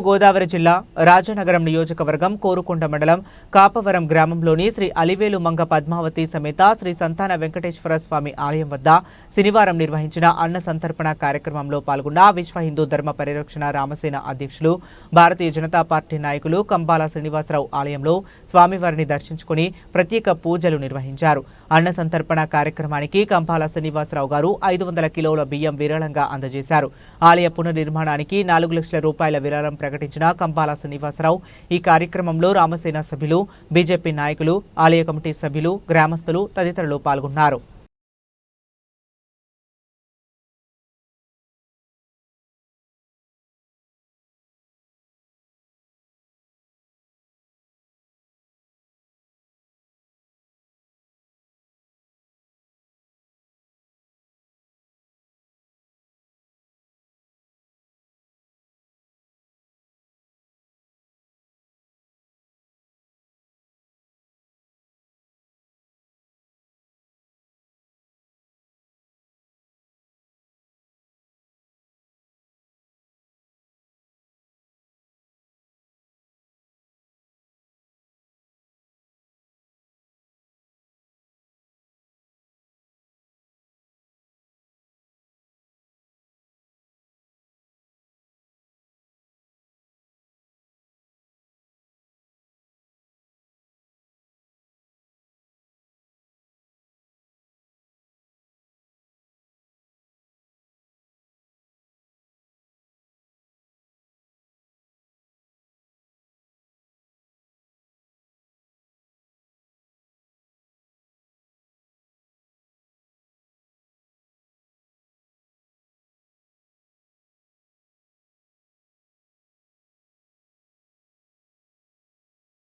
గోదావరి జిల్లా రాజనగరం నియోజకవర్గం కోరుకొండ మండలం కాపవరం గ్రామంలోని శ్రీ అలివేలు మంగ పద్మావతి సమేత శ్రీ సంతాన వెంకటేశ్వర స్వామి ఆలయం వద్ద శనివారం నిర్వహించిన అన్న సంతర్పణ కార్యక్రమంలో పాల్గొన్న విశ్వ హిందూ ధర్మ పరిరక్షణ రామసేన అధ్యక్షులు భారతీయ జనతా పార్టీ నాయకులు కంబాల శ్రీనివాసరావు ఆలయంలో స్వామివారిని దర్శించుకుని ప్రత్యేక పూజలు నిర్వహించారు. అన్న సంతర్పణ కార్యక్రమానికి కంపాల శ్రీనివాసరావు గారు ఐదు వందల కిలోల బియ్యం విరాళంగా అందజేశారు. ఆలయ పునర్నిర్మాణానికి నాలుగు లక్షల రూపాయల విరాళం ప్రకటించిన కంపాల శ్రీనివాసరావు. ఈ కార్యక్రమంలో రామసేన సభ్యులు బీజేపీ నాయకులు ఆలయ కమిటీ సభ్యులు గ్రామస్తులు తదితరులు పాల్గొన్నారు.